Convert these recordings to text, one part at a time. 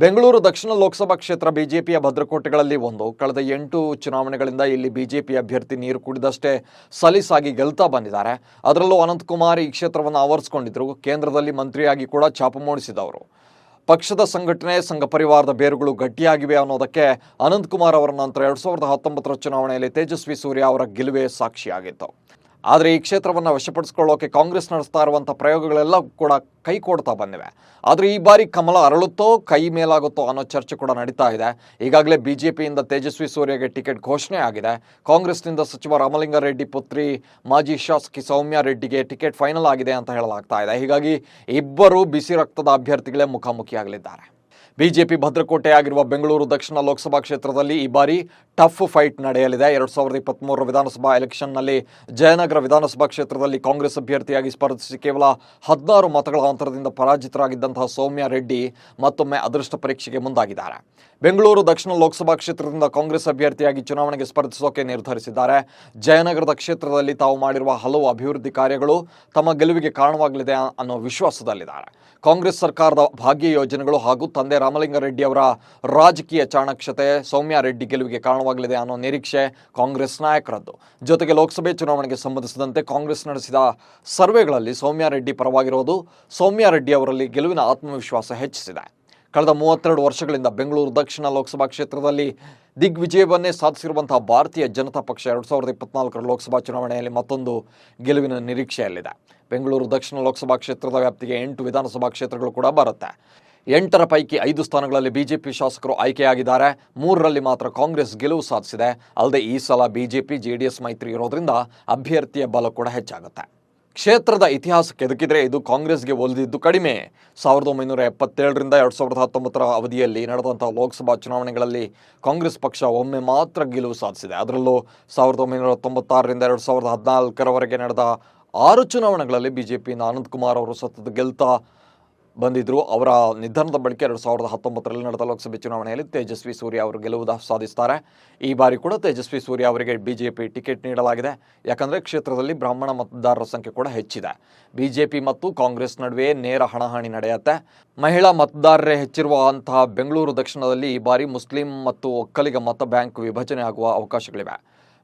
ಬೆಂಗಳೂರು ದಕ್ಷಿಣ ಲೋಕಸಭಾ ಕ್ಷೇತ್ರ ಬಿಜೆಪಿಯ ಭದ್ರಕೋಟೆಗಳಲ್ಲಿ ಒಂದು. ಕಳೆದ ಎಂಟು ಚುನಾವಣೆಗಳಿಂದ ಇಲ್ಲಿ ಬಿಜೆಪಿ ಅಭ್ಯರ್ಥಿ ನೀರು ಕುಡಿದಷ್ಟೇ ಸಲೀಸಾಗಿ ಗೆಲ್ತಾ ಬಂದಿದ್ದಾರೆ. ಅದರಲ್ಲೂ ಅನಂತಕುಮಾರ್ ಈ ಕ್ಷೇತ್ರವನ್ನು ಆವರಿಸಿಕೊಂಡಿದ್ರು. ಕೇಂದ್ರದಲ್ಲಿ ಮಂತ್ರಿಯಾಗಿ ಕೂಡ ಛಾಪು ಮೂಡಿಸಿದವರು. ಪಕ್ಷದ ಸಂಘಟನೆ, ಸಂಘ ಪರಿವಾರದ ಬೇರುಗಳು ಗಟ್ಟಿಯಾಗಿವೆ ಅನ್ನೋದಕ್ಕೆ ಅನಂತಕುಮಾರ್ ಅವರ ನಂತರ ಎರಡು ಸಾವಿರದ ಹತ್ತೊಂಬತ್ತರ ಚುನಾವಣೆಯಲ್ಲಿ ತೇಜಸ್ವಿ ಸೂರ್ಯ ಅವರ ಗೆಲುವೆ ಸಾಕ್ಷಿಯಾಗಿತ್ತು. ಆದರೆ ಈ ಕ್ಷೇತ್ರವನ್ನು ವಶಪಡಿಸಿಕೊಳ್ಳೋಕೆ ಕಾಂಗ್ರೆಸ್ ನಡೆಸ್ತಾ ಇರುವಂಥ ಪ್ರಯೋಗಗಳೆಲ್ಲ ಕೂಡ ಕೈ ಕೊಡ್ತಾ ಬಂದಿವೆ. ಆದರೆ ಈ ಬಾರಿ ಕಮಲ ಅರಳುತ್ತೋ, ಕೈ ಮೇಲಾಗುತ್ತೋ ಅನ್ನೋ ಚರ್ಚೆ ಕೂಡ ನಡೀತಾ ಇದೆ. ಈಗಾಗಲೇ ಬಿ ಜೆ ಪಿಯಿಂದ ತೇಜಸ್ವಿ ಸೂರ್ಯಗೆ ಟಿಕೆಟ್ ಘೋಷಣೆ ಆಗಿದೆ. ಕಾಂಗ್ರೆಸ್ನಿಂದ ಸಚಿವ ರಾಮಲಿಂಗಾರೆಡ್ಡಿ ಪುತ್ರಿ, ಮಾಜಿ ಶಾಸಕಿ ಸೌಮ್ಯ ರೆಡ್ಡಿಗೆ ಟಿಕೆಟ್ ಫೈನಲ್ ಆಗಿದೆ ಅಂತ ಹೇಳಲಾಗ್ತಾ ಇದೆ. ಹೀಗಾಗಿ ಇಬ್ಬರು ಬಿಸಿ ರಕ್ತದ ಅಭ್ಯರ್ಥಿಗಳೇ ಮುಖಾಮುಖಿಯಾಗಲಿದ್ದಾರೆ. ಬಿಜೆಪಿ ಭದ್ರಕೋಟೆಯಾಗಿರುವ ಬೆಂಗಳೂರು ದಕ್ಷಿಣ ಲೋಕಸಭಾ ಕ್ಷೇತ್ರದಲ್ಲಿ ಈ ಬಾರಿ ಟಫ್ ಫೈಟ್ ನಡೆಯಲಿದೆ. ಎರಡ್ ಸಾವಿರದ ಇಪ್ಪತ್ತ್ಮೂರರ ವಿಧಾನಸಭಾ ಎಲೆಕ್ಷನ್ನಲ್ಲಿ ಜಯನಗರ ವಿಧಾನಸಭಾ ಕ್ಷೇತ್ರದಲ್ಲಿ ಕಾಂಗ್ರೆಸ್ ಅಭ್ಯರ್ಥಿಯಾಗಿ ಸ್ಪರ್ಧಿಸಿ ಕೇವಲ ಹದಿನಾರು ಮತಗಳ ಅಂತರದಿಂದ ಪರಾಜಿತರಾಗಿದ್ದಂತಹ ಸೌಮ್ಯ ರೆಡ್ಡಿ ಮತ್ತೊಮ್ಮೆ ಅದೃಷ್ಟ ಪರೀಕ್ಷೆಗೆ ಮುಂದಾಗಿದ್ದಾರೆ. ಬೆಂಗಳೂರು ದಕ್ಷಿಣ ಲೋಕಸಭಾ ಕ್ಷೇತ್ರದಿಂದ ಕಾಂಗ್ರೆಸ್ ಅಭ್ಯರ್ಥಿಯಾಗಿ ಚುನಾವಣೆಗೆ ಸ್ಪರ್ಧಿಸೋಕೆ ನಿರ್ಧರಿಸಿದ್ದಾರೆ. ಜಯನಗರದ ಕ್ಷೇತ್ರದಲ್ಲಿ ತಾವು ಮಾಡಿರುವ ಹಲವು ಅಭಿವೃದ್ಧಿ ಕಾರ್ಯಗಳು ತಮ್ಮ ಗೆಲುವಿಗೆ ಕಾರಣವಾಗಲಿದೆ ಅನ್ನೋ ವಿಶ್ವಾಸದಲ್ಲಿದ್ದಾರೆ. ಕಾಂಗ್ರೆಸ್ ಸರ್ಕಾರದ ಭಾಗ್ಯ ಯೋಜನೆಗಳು ಹಾಗೂ ತಂದೆ ರಾಮಲಿಂಗಾರೆಡ್ಡಿ ಅವರ ರಾಜಕೀಯ ಚಾಣಾಕ್ಷತೆ ಸೌಮ್ಯ ರೆಡ್ಡಿ ಗೆಲುವಿಗೆ ಕಾರಣವಾಗಲಿದೆ ಅನ್ನೋ ನಿರೀಕ್ಷೆ ಕಾಂಗ್ರೆಸ್ ನಾಯಕರದ್ದು. ಜೊತೆಗೆ ಲೋಕಸಭೆ ಚುನಾವಣೆಗೆ ಸಂಬಂಧಿಸಿದಂತೆ ಕಾಂಗ್ರೆಸ್ ನಡೆಸಿದ ಸರ್ವೆಗಳಲ್ಲಿ ಸೌಮ್ಯಾರೆಡ್ಡಿ ಪರವಾಗಿರೋದು. ಸೌಮ್ಯಾರೆಡ್ಡಿ ಅವರಲ್ಲಿ ಗೆಲುವಿನ ಆತ್ಮವಿಶ್ವಾಸ ಹೆಚ್ಚಿಸಿದೆ. ಕಳೆದ ಮೂವತ್ತೆರಡು ವರ್ಷಗಳಿಂದ ಬೆಂಗಳೂರು ದಕ್ಷಿಣ ಲೋಕಸಭಾ ಕ್ಷೇತ್ರದಲ್ಲಿ ದಿಗ್ವಿಜಯವನ್ನೇ ಸಾಧಿಸಿರುವಂತಹ ಭಾರತೀಯ ಜನತಾ ಪಕ್ಷ ಎರಡು ಸಾವಿರದ ಇಪ್ಪತ್ನಾಲ್ಕರ ಲೋಕಸಭಾ ಚುನಾವಣೆಯಲ್ಲಿ ಮತ್ತೊಂದು ಗೆಲುವಿನ ನಿರೀಕ್ಷೆಯಲ್ಲಿದೆ. ಬೆಂಗಳೂರು ದಕ್ಷಿಣ ಲೋಕಸಭಾ ಕ್ಷೇತ್ರದ ವ್ಯಾಪ್ತಿಗೆ ಎಂಟು ವಿಧಾನಸಭಾ ಕ್ಷೇತ್ರಗಳು ಕೂಡ ಬರುತ್ತೆ. ಎಂಟರ ಪೈಕಿ ಐದು ಸ್ಥಾನಗಳಲ್ಲಿ ಬಿಜೆಪಿ ಶಾಸಕರು ಆಯ್ಕೆಯಾಗಿದ್ದಾರೆ. ಮೂರರಲ್ಲಿ ಮಾತ್ರ ಕಾಂಗ್ರೆಸ್ ಗೆಲುವು ಸಾಧಿಸಿದೆ. ಅಲ್ಲದೆ ಈ ಸಲ ಬಿಜೆಪಿ, ಜೆಡಿಎಸ್ ಮೈತ್ರಿ ಇರೋದ್ರಿಂದ ಅಭ್ಯರ್ಥಿಯ ಬಲ ಕೂಡ ಹೆಚ್ಚಾಗುತ್ತೆ. ಕ್ಷೇತ್ರದ ಇತಿಹಾಸ ಕೆದಕಿದ್ರೆ ಇದು ಕಾಂಗ್ರೆಸ್ಗೆ ಒಲಿದಿದ್ದು ಕಡಿಮೆ. ಸಾವಿರದ ಒಂಬೈನೂರ ಎಪ್ಪತ್ತೇಳರಿಂದ ಎರಡು ಸಾವಿರದ ಹತ್ತೊಂಬತ್ತರ ಅವಧಿಯಲ್ಲಿ ನಡೆದಂಥ ಲೋಕಸಭಾ ಚುನಾವಣೆಗಳಲ್ಲಿ ಕಾಂಗ್ರೆಸ್ ಪಕ್ಷ ಒಮ್ಮೆ ಮಾತ್ರ ಗೆಲುವು ಸಾಧಿಸಿದೆ. ಅದರಲ್ಲೂ ಸಾವಿರದ ಒಂಬೈನೂರ ತೊಂಬತ್ತಾರರಿಂದ ಎರಡು ಸಾವಿರದ ಹದಿನಾಲ್ಕರವರೆಗೆ ನಡೆದ ಆರು ಚುನಾವಣೆಗಳಲ್ಲಿ ಬಿಜೆಪಿಯಿಂದ ಅನಂತಕುಮಾರ್ ಅವರು ಸತತ ಗೆಲ್ತಾ ಬಂದಿದ್ರು. ಅವರ ನಿಧನದ ಬಳಿಕ ಎರಡು ಸಾವಿರದ ಹತ್ತೊಂಬತ್ತರಲ್ಲಿ ನಡೆದ ಲೋಕಸಭೆ ಚುನಾವಣೆಯಲ್ಲಿ ತೇಜಸ್ವಿ ಸೂರ್ಯ ಅವರು ಗೆಲುವು ಸಾಧಿಸ್ತಾರೆ. ಈ ಬಾರಿ ಕೂಡ ತೇಜಸ್ವಿ ಸೂರ್ಯ ಅವರಿಗೆ ಬಿಜೆಪಿ ಟಿಕೆಟ್ ನೀಡಲಾಗಿದೆ. ಯಾಕಂದರೆ ಕ್ಷೇತ್ರದಲ್ಲಿ ಬ್ರಾಹ್ಮಣ ಮತದಾರರ ಸಂಖ್ಯೆ ಕೂಡ ಹೆಚ್ಚಿದೆ. ಬಿಜೆಪಿ ಮತ್ತು ಕಾಂಗ್ರೆಸ್ ನಡುವೆ ನೇರ ಹಣಾಹಣಿ ನಡೆಯುತ್ತೆ. ಮಹಿಳಾ ಮತದಾರರೇ ಹೆಚ್ಚಿರುವಂತಹ ಬೆಂಗಳೂರು ದಕ್ಷಿಣದಲ್ಲಿ ಈ ಬಾರಿ ಮುಸ್ಲಿಂ ಮತ್ತು ಒಕ್ಕಲಿಗ ಮತ ಬ್ಯಾಂಕ್ ವಿಭಜನೆ ಆಗುವ ಅವಕಾಶಗಳಿವೆ.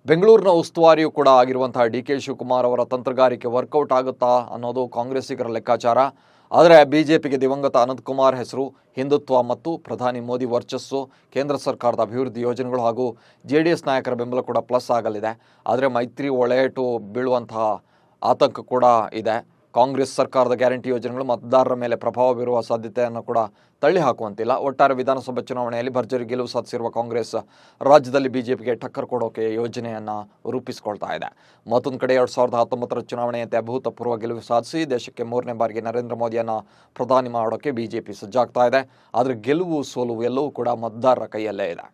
ಬೆಂಗಳೂರಿನ ಉಸ್ತುವಾರಿಯೂ ಕೂಡ ಆಗಿರುವಂತಹ ಡಿ ಕೆ ಶಿವಕುಮಾರ್ ಅವರ ತಂತ್ರಗಾರಿಕೆ ವರ್ಕೌಟ್ ಆಗುತ್ತಾ ಅನ್ನೋದು ಕಾಂಗ್ರೆಸ್ಸಿಗರ ಲೆಕ್ಕಾಚಾರ. ಆದರೆ ಬಿಜೆಪಿಗೆ ದಿವಂಗತ ಅನಂತಕುಮಾರ್ ಹೆಸರು, ಹಿಂದುತ್ವ ಮತ್ತು ಪ್ರಧಾನಿ ಮೋದಿ ವರ್ಚಸ್ಸು, ಕೇಂದ್ರ ಸರ್ಕಾರದ ಅಭಿವೃದ್ಧಿ ಯೋಜನೆಗಳು ಹಾಗೂ ಜೆ ಡಿ ಎಸ್ ನಾಯಕರ ಬೆಂಬಲ ಕೂಡ ಪ್ಲಸ್ ಆಗಲಿದೆ. ಆದರೆ ಮೈತ್ರಿ ಒಳೆಯಟು ಬೀಳುವಂತಹ ಆತಂಕ ಕೂಡ ಇದೆ. ಕಾಂಗ್ರೆಸ್ ಸರ್ಕಾರದ ಗ್ಯಾರಂಟಿ ಯೋಜನೆಗಳು ಮತದಾರರ ಮೇಲೆ ಪ್ರಭಾವ ಬೀರುವ ಸಾಧ್ಯತೆಯನ್ನು ಕೂಡ ತಳ್ಳಿ ಹಾಕುವಂತಿಲ್ಲ. ಒಟ್ಟಾರೆ ವಿಧಾನಸಭಾ ಚುನಾವಣೆಯಲ್ಲಿ ಭರ್ಜರಿ ಗೆಲುವು ಸಾಧಿಸಿರುವ ಕಾಂಗ್ರೆಸ್ ರಾಜ್ಯದಲ್ಲಿ ಬಿಜೆಪಿಗೆ ಟಕ್ಕರ್ ಕೊಡೋಕೆ ಯೋಜನೆಯನ್ನು ರೂಪಿಸಿಕೊಳ್ತಾ ಇದೆ. ಮತ್ತೊಂದು ಕಡೆ ಎರಡು ಸಾವಿರದ ಹತ್ತೊಂಬತ್ತರ ಚುನಾವಣೆಯಂತೆ ಅಭೂತಪೂರ್ವ ಗೆಲುವು ಸಾಧಿಸಿ ದೇಶಕ್ಕೆ ಮೂರನೇ ಬಾರಿಗೆ ನರೇಂದ್ರ ಮೋದಿಯನ್ನು ಪ್ರಧಾನಿ ಮಾಡೋಕೆ ಬಿಜೆಪಿ ಸಜ್ಜಾಗ್ತಾ ಇದೆ. ಆದರೆ ಗೆಲುವು ಸೋಲು ಎಲ್ಲವೂ ಕೂಡ ಮತದಾರರ ಕೈಯಲ್ಲೇ ಇದೆ.